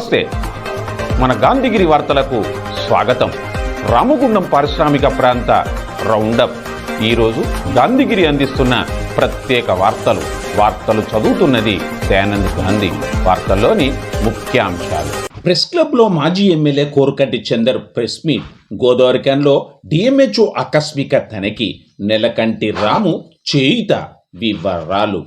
నమస్తే. మన గాంధీగిరి వార్తలకు స్వాగతం. రామగుండం పారిశ్రామిక ప్రాంత రౌండప్. ఈరోజు గాంధీగిరి అందిస్తున్న ప్రత్యేక వార్తలు. వార్తలు చదువుతున్నది దయానంద్ గాంధీ. వార్తల్లోని ముఖ్యాంశాలు. ప్రెస్ క్లబ్లో మాజీ MLA Korukanti Chander press meet. గోదావరికంలో DMHO ఆకస్మిక తనిఖీ. నెలకంటి రాము చేయిత వివరాలు.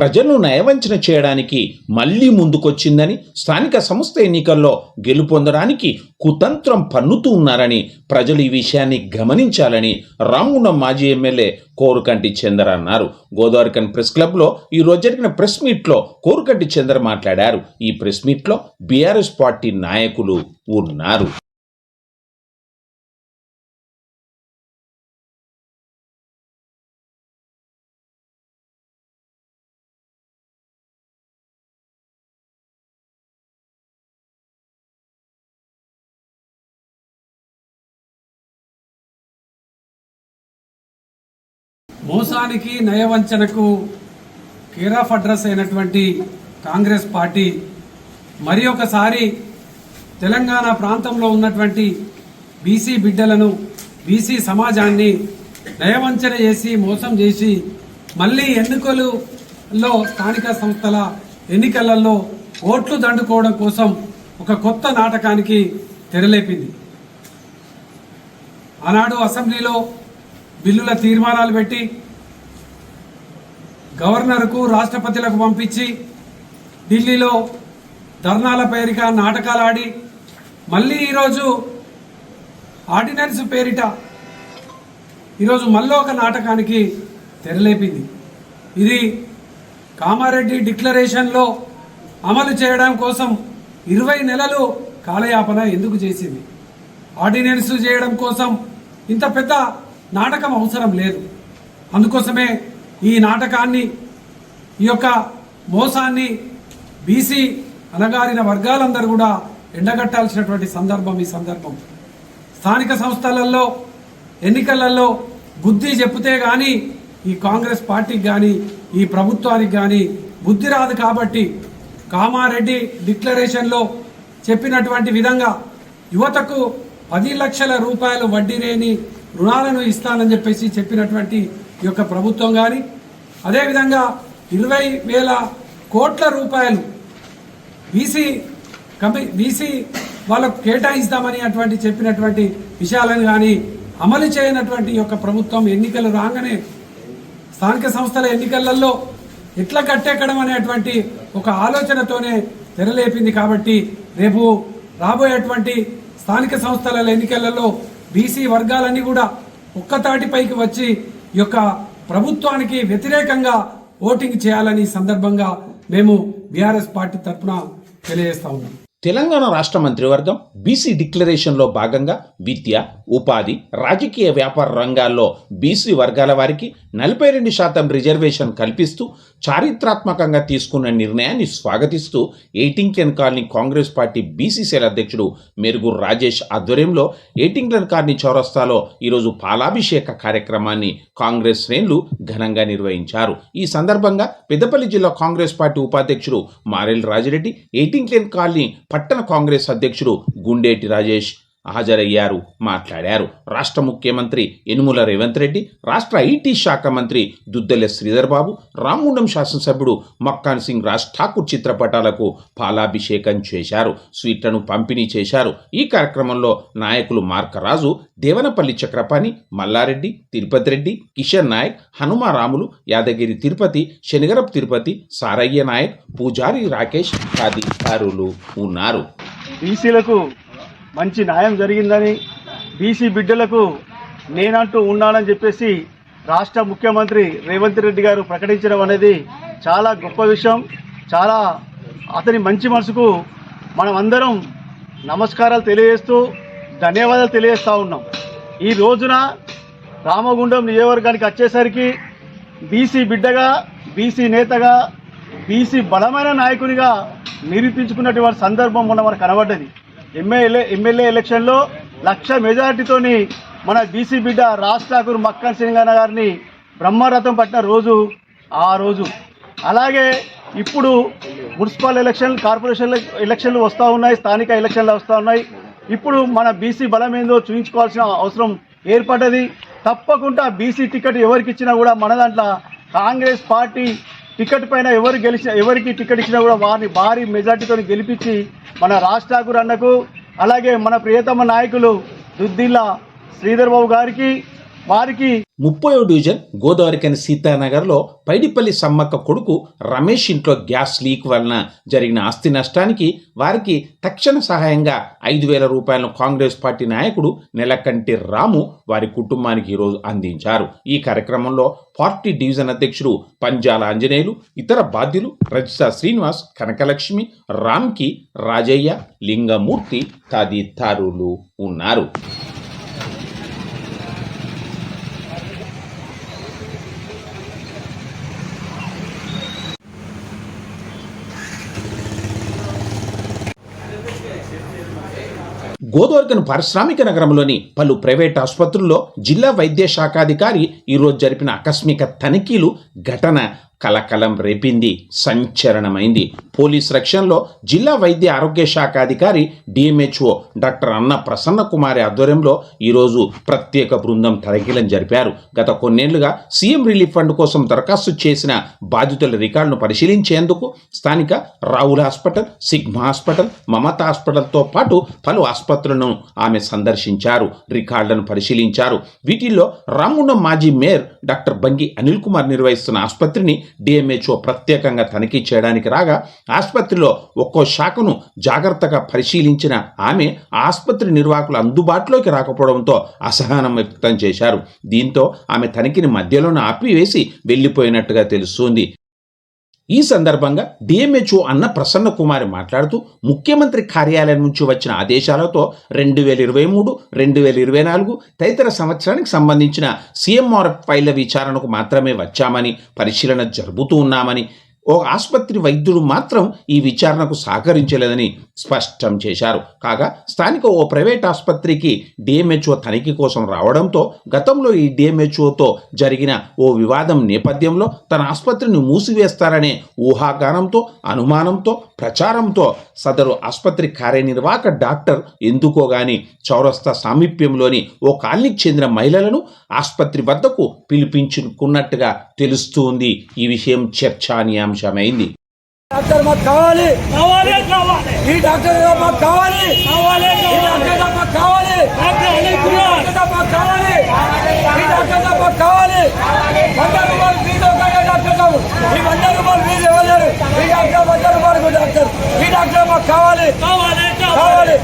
ప్రజలను నయవంచన చేయడానికి మళ్ళీ ముందుకొచ్చిందని స్థానిక సంస్థ ఎన్నికల్లో గెలుపొందడానికి కుతంత్రం పన్నుతూ ఉన్నారని ప్రజలు ఈ విషయాన్ని గమనించాలని రామగుండం మాజీ ఎమ్మెల్యే కోరుకంటి చందర్ అన్నారు. గోదావరికన్ ప్రెస్ క్లబ్లో ఈ రోజు జరిగిన ప్రెస్ మీట్లో కోరుకంటి చందర్ మాట్లాడారు. ఈ ప్రెస్ మీట్లో బీఆర్ఎస్ పార్టీ నాయకులు ఉన్నారు. మోసానికి నయవంచనకు కేరాఫ్ అడ్రస్ అయినటువంటి కాంగ్రెస్ పార్టీ మరి ఒకసారి తెలంగాణ ప్రాంతంలో ఉన్నటువంటి బీసీ బిడ్డలను బీసీ సమాజాన్ని నయవంచన చేసి మోసం చేసి మళ్ళీ ఎన్నికలలో స్థానిక సంస్థల ఎన్నికలలో ఓట్లు దండుకోవడం కోసం ఒక కొత్త నాటకానికి తెరలేపింది. ఆనాడు అసెంబ్లీలో బిల్లుల తీర్మానాలు పెట్టి గవర్నర్కు రాష్ట్రపతులకు పంపించి ఢిల్లీలో ధర్నాల పేరిట నాటకాలు ఆడి మళ్ళీ ఈరోజు ఆర్డినెన్స్ పేరిట ఈరోజు మళ్ళీ ఒక నాటకానికి తెరలేపింది. ఇది కామారెడ్డి డిక్లరేషన్లో అమలు చేయడం కోసం ఇరవై నెలలు కాలయాపన ఎందుకు చేసింది? ఆర్డినెన్స్ చేయడం కోసం ఇంత పెద్ద నాటకం అవసరం లేదు. అందుకోసమే ఈ నాటకాన్ని ఈ యొక్క మోసాన్ని బీసీ అనగారిన వర్గాలందరూ కూడా ఎండగట్టాల్సినటువంటి సందర్భం ఈ సందర్భం. స్థానిక సంస్థలలో ఎన్నికలలో బుద్ధి చెప్తే కానీ ఈ కాంగ్రెస్ పార్టీకి కానీ ఈ ప్రభుత్వానికి కానీ బుద్ధి రాదు కాబట్టి కామారెడ్డి డిక్లరేషన్లో చెప్పినటువంటి విధంగా యువతకు పది లక్షల రూపాయలు వడ్డీ లేని రుణాలను ఇస్తానని చెప్పేసి చెప్పినటువంటి ఈ యొక్క ప్రభుత్వం కానీ అదేవిధంగా ఇరవై వేల కోట్ల రూపాయలు బీసీ కమి బీసీ వాళ్ళకు కేటాయిస్తామని అటువంటి చెప్పినటువంటి విషయాలను కానీ అమలు చేయనటువంటి యొక్క ప్రభుత్వం ఎన్నికలు రాగానే స్థానిక సంస్థల ఎన్నికలలో ఎట్లా కట్టెక్కడం అనేటువంటి ఒక ఆలోచనతోనే తెరలేపింది కాబట్టి రేపు రాబోయేటువంటి స్థానిక సంస్థల ఎన్నికలలో బీసీ వర్గాలన్నీ కూడా ఒక్కతాటిపైకి వచ్చి యొక్క ప్రభుత్వానికి వ్యతిరేకంగా ఓటింగ్ చేయాలని సందర్భంగా మేము బీఆర్ఎస్ పార్టీ తరఫున తెలియజేస్తా ఉన్నాం. తెలంగాణ రాష్ట్ర మంత్రివర్గం బీసీ డిక్లరేషన్లో భాగంగా విద్య ఉపాధి రాజకీయ వ్యాపార రంగాల్లో బీసీ వర్గాల వారికి నలభై రెండు శాతం రిజర్వేషన్ కల్పిస్తూ చారిత్రాత్మకంగా తీసుకున్న నిర్ణయాన్ని స్వాగతిస్తూ ఎయిటింగ్లన్ కాలనీ కాంగ్రెస్ పార్టీ బీసీసీఎల్ అధ్యక్షుడు మెరుగు రాజేష్ ఆధ్వర్యంలో ఎయిటింగ్లన్ కాలనీ చౌరస్తాలో ఈరోజు పాలాభిషేక కార్యక్రమాన్ని కాంగ్రెస్ శ్రేణులు ఘనంగా నిర్వహించారు. ఈ సందర్భంగా పెద్దపల్లి జిల్లా కాంగ్రెస్ పార్టీ ఉపాధ్యక్షుడు మారెల్ రాజిరెడ్డి ఎయిటింగ్లన్ కాలనీ పట్టణ కాంగ్రెస్ అధ్యక్షుడు గుండేటి రాజేష్ హాజరయ్యారు మాట్లాడారు. రాష్ట్ర ముఖ్యమంత్రి యనుమల రేవంత్ రెడ్డి రాష్ట్ర ఐటీ శాఖ మంత్రి దుద్దెల శ్రీధర్ బాబు రామగుండం శాసనసభ్యుడు మక్కాన్ సింగ్ రాజ్ ఠాకూర్ చిత్రపటాలకు పాలాభిషేకం చేశారు స్వీట్లను పంపిణీ చేశారు. ఈ కార్యక్రమంలో నాయకులు మార్కరాజు దేవనపల్లి చక్రపాణి మల్లారెడ్డి తిరుపతి రెడ్డి కిషన్ నాయక్ హనుమారాములు యాదగిరి తిరుపతి శనిగరపు తిరుపతి సారయ్య నాయక్ పూజారి రాకేష్ తదితరులు ఉన్నారు. బీసీలకు మంచి న్యాయం జరిగిందని బీసీ బిడ్డలకు నేనంటూ ఉన్నానని చెప్పేసి రాష్ట్ర ముఖ్యమంత్రి రేవంత్ రెడ్డి గారు ప్రకటించడం అనేది చాలా గొప్ప విషయం. చాలా అతని మంచి మనసుకు మనం అందరం నమస్కారాలు తెలియజేస్తూ ధన్యవాదాలు తెలియజేస్తూ ఉన్నాం. ఈ రోజున రామగుండం నియోజకవర్గానికి వచ్చేసరికి బీసీ బిడ్డగా బీసీ నేతగా బీసీ బలమైన నాయకునిగా నిరూపించుకున్నటువంటి సందర్భం మొన్న మనకు కనబడ్డది. ఎమ్మెల్యే ఎమ్మెల్యే ఎలక్షన్లో లక్ష మెజార్టీతోని మన బీసీ బిడ్డ రాజ్ ఠాకూర్ మక్కన్ సింగన్న గారిని బ్రహ్మరథం పట్టిన రోజు ఆ రోజు. అలాగే ఇప్పుడు మున్సిపల్ ఎలక్షన్ కార్పొరేషన్ ఎలక్షన్లు వస్తూ ఉన్నాయి స్థానిక ఎలక్షన్లు వస్తూ ఉన్నాయి. ఇప్పుడు మన బీసీ బలం ఏందో చూపించుకోవాల్సిన అవసరం ఏర్పడ్డది. తప్పకుండా బీసీ టికెట్ ఎవరికి ఇచ్చినా కూడా మన దాంట్లో కాంగ్రెస్ పార్టీ టికెట్ పైన ఎవరు గెలిచిన ఎవరికి టికెట్ ఇచ్చినా కూడా వారిని భారీ మెజార్టీతో గెలిపించి మన రాజ్ ఠాకూర్ అన్నకు అలాగే మన ప్రియతమ నాయకులు దుద్దిల్ల శ్రీధర్ బాబు గారికి వారికి ముప్పై డివిజన్ గోదావరికని సీతానగర్లో పైడిపల్లి సమ్మక్క కొడుకు రమేష్ ఇంట్లో గ్యాస్ లీక్ వలన జరిగిన ఆస్తి నష్టానికి వారికి తక్షణ సహాయంగా ఐదు వేల రూపాయలను కాంగ్రెస్ పార్టీ నాయకుడు నెలకంటి రాము వారి కుటుంబానికి ఈరోజు అందించారు. ఈ కార్యక్రమంలో పార్టీ డివిజన్ అధ్యక్షుడు పంజాల ఆంజనేయులు ఇతర బాధ్యులు రజిత శ్రీనివాస్ కనకలక్ష్మి రామ్కి రాజయ్య లింగమూర్తి తదితరులు ఉన్నారు. గోదావరికను పారిశ్రామిక నగరంలోని పలు ప్రైవేట్ ఆసుపత్రుల్లో జిల్లా వైద్య శాఖాధికారి ఈరోజు జరిపిన ఆకస్మిక తనిఖీలు ఘటన కలకలం రేపింది సంచలనమైంది పోలీస్ రక్షణలో జిల్లా వైద్య ఆరోగ్య శాఖ అధికారి డిఎంహెచ్ఓ డాక్టర్ అన్న ప్రసన్న కుమారి ఆధ్వర్యంలో ఈరోజు ప్రత్యేక బృందం తనిఖీలను జరిపారు. గత కొన్నేళ్ళుగా సీఎం రిలీఫ్ ఫండ్ కోసం దరఖాస్తు చేసిన బాధితుల రికార్డును పరిశీలించేందుకు స్థానిక Ravula hospital Sigma hospital Mamata హాస్పిటల్తో పాటు పలు ఆసుపత్రులను ఆమె సందర్శించారు. రికార్డులను పరిశీలించారు. వీటిల్లో రామగుండం మాజీ మేయర్ డాక్టర్ బంగి అనిల్ కుమార్ నిర్వహిస్తున్న ఆసుపత్రిని డిఎంహెచ్ఓ ప్రత్యేకంగా తనిఖీ చేయడానికి రాగా ఆసుపత్రిలో ఒక్కో శాఖను జాగ్రత్తగా పరిశీలించిన ఆమె ఆసుపత్రి నిర్వాహకులు అందుబాటులోకి రాకపోవడంతో అసహనం వ్యక్తం చేశారు. దీంతో ఆమె తనిఖీని మధ్యలోనే ఆపివేసి వెళ్ళిపోయినట్టుగా తెలుస్తోంది. ఈ సందర్భంగా డిఎంహెచ్ఓ అన్న ప్రసన్న కుమారి మాట్లాడుతూ ముఖ్యమంత్రి కార్యాలయం నుంచి వచ్చిన ఆదేశాలతో రెండు వేల ఇరవై మూడు రెండు వేల ఇరవై నాలుగు తదితర సంవత్సరానికి సంబంధించిన సీఎంఆర్ఎఫ్ ఫైళ్ళ విచారణకు మాత్రమే వచ్చామని పరిశీలన జరుపుతూ ఉన్నామని ఓ ఆసుపత్రి వైద్యుడు మాత్రం ఈ విచారణకు సహకరించలేదని స్పష్టం చేశారు. కాగా స్థానిక ఓ ప్రైవేట్ ఆసుపత్రికి డిఎంహెచ్ఓ తనిఖీ కోసం రావడంతో గతంలో ఈ డిఎంహెచ్ఓతో జరిగిన ఓ వివాదం నేపథ్యంలో తన ఆసుపత్రిని మూసివేస్తారనే ఊహాగానంతో అనుమానంతో ప్రచారంతో సదరు ఆసుపత్రి కార్యనిర్వాహక డాక్టర్ ఎందుకో గాని చౌరస్తా సామీప్యంలోని ఓ కాలనీకి చెందిన మహిళలను ఆసుపత్రి వద్దకు పిలిపించుకున్నట్టుగా తెలుస్తుంది ఈ విషయం చర్చానీయాంశమైంది డాక్టర్ మాకు కావాలి. కావాలి కావాలి. ఈ డాక్టర్ మాకు కావాలి. కావాలి ఈ డాక్టర్ ఏదో మాకు కావాలి. డాక్టర్ మాకు కావాలి. ఈ డాక్టర్ మాకు కావాలి. వంద రూపాయలు ఫీజు ఒక డాక్టర్ కావు ఈ వంద రూపాయలు ఫీజు ఇవ్వలేరు ఈ డాక్టర్ వంద రూపాయలకు డాక్టర్. ఈ డాక్టర్ మాకు కావాలి. కావాలి. కావాలి.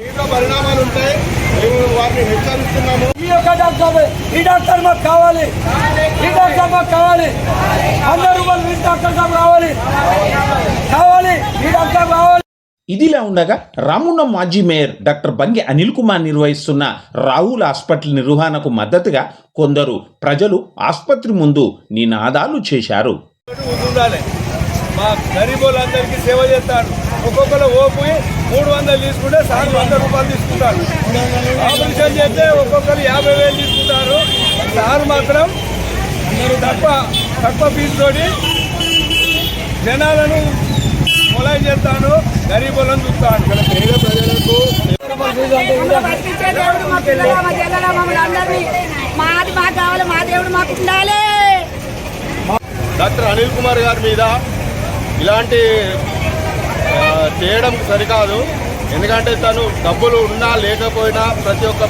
తీవ్ర పరిణామాలు ఉంటాయి. మేము వారిని హెచ్చరిస్తున్నాము. ఈ యొక్క డాక్టర్ ఈ డాక్టర్ మాకు కావాలి. ఈ డాక్టర్ మాకు కావాలి వంద రూపాయలు ఫీజు డాక్టర్ సాబ్ కావాలి కావాలి ఈ డాక్టర్ కావాలి ఇదిలా ఉండగా రామున్న మాజీ మేయర్ డాక్టర్ బంగి అనిల్ కుమార్ నిర్వహిస్తున్న రాహుల్ హాస్పిటల్ నిర్వహణకు మద్దతుగా కొందరు ప్రజలు ఆసుపత్రి ముందు నినాదాలు చేశారు. మా గరీబ్ సేవ చేస్తారు. ఒక్కొక్కరు ఓపు మూడు వందలు తీసుకుంటే సార్ వంద రూపాయలు తీసుకుంటారు. ఆపరేషన్ చేస్తే ఒక్కొక్కరు యాభై వేలు తీసుకుంటారు. సార్ మాత్రం తక్కువ తక్కువ ఫీజుతోటి జనాలను మొలై చేస్తాను గరీబులను చూస్తాను. ఇక్కడ పేద ప్రజలకు మాది మాకు కావాలి మా దేవుడు మాకు ఉండాలి డాక్టర్ అనిల్ కుమార్ గారి మీద ఇలాంటి చేయడం సరికాదు. ఎందుకంటే తను డబ్బులు ఉన్నా లేకపోయినా ప్రతి ఒక్క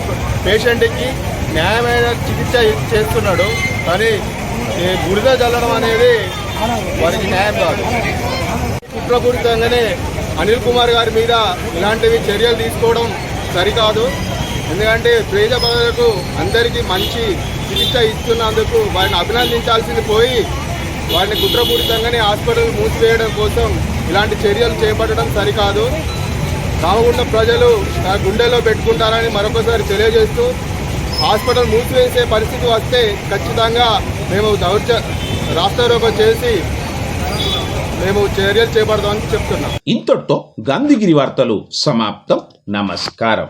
పేషెంట్కి న్యాయమైన చికిత్స చేస్తున్నాడు. కానీ ఈ చల్లడం అనేది వారికి న్యాయం కాదు. కుట్రపూరితంగానే అనిల్ కుమార్ గారి మీద ఇలాంటివి చర్యలు తీసుకోవడం సరికాదు. ఎందుకంటే పేద ప్రజలకు అందరికీ మంచి చికిత్స ఇస్తున్నందుకు వారిని అభినందించాల్సింది పోయి వారిని కుట్రపూరితంగానే హాస్పిటల్ మూసివేయడం కోసం ఇలాంటి చర్యలు చేపట్టడం సరికాదు. రామగుండం ప్రజలు ఆ గుండెలో పెట్టుకుంటారని మరొకసారి తెలియజేస్తూ హాస్పిటల్ మూసివేసే పరిస్థితి వస్తే ఖచ్చితంగా మేము దౌర్జ రాస్తారోకో చేసి మేము చర్యలు చేపడదామని చెప్తున్నాం. ఇంతటితో గాంధీగిరి వార్తలు సమాప్తం. నమస్కారం.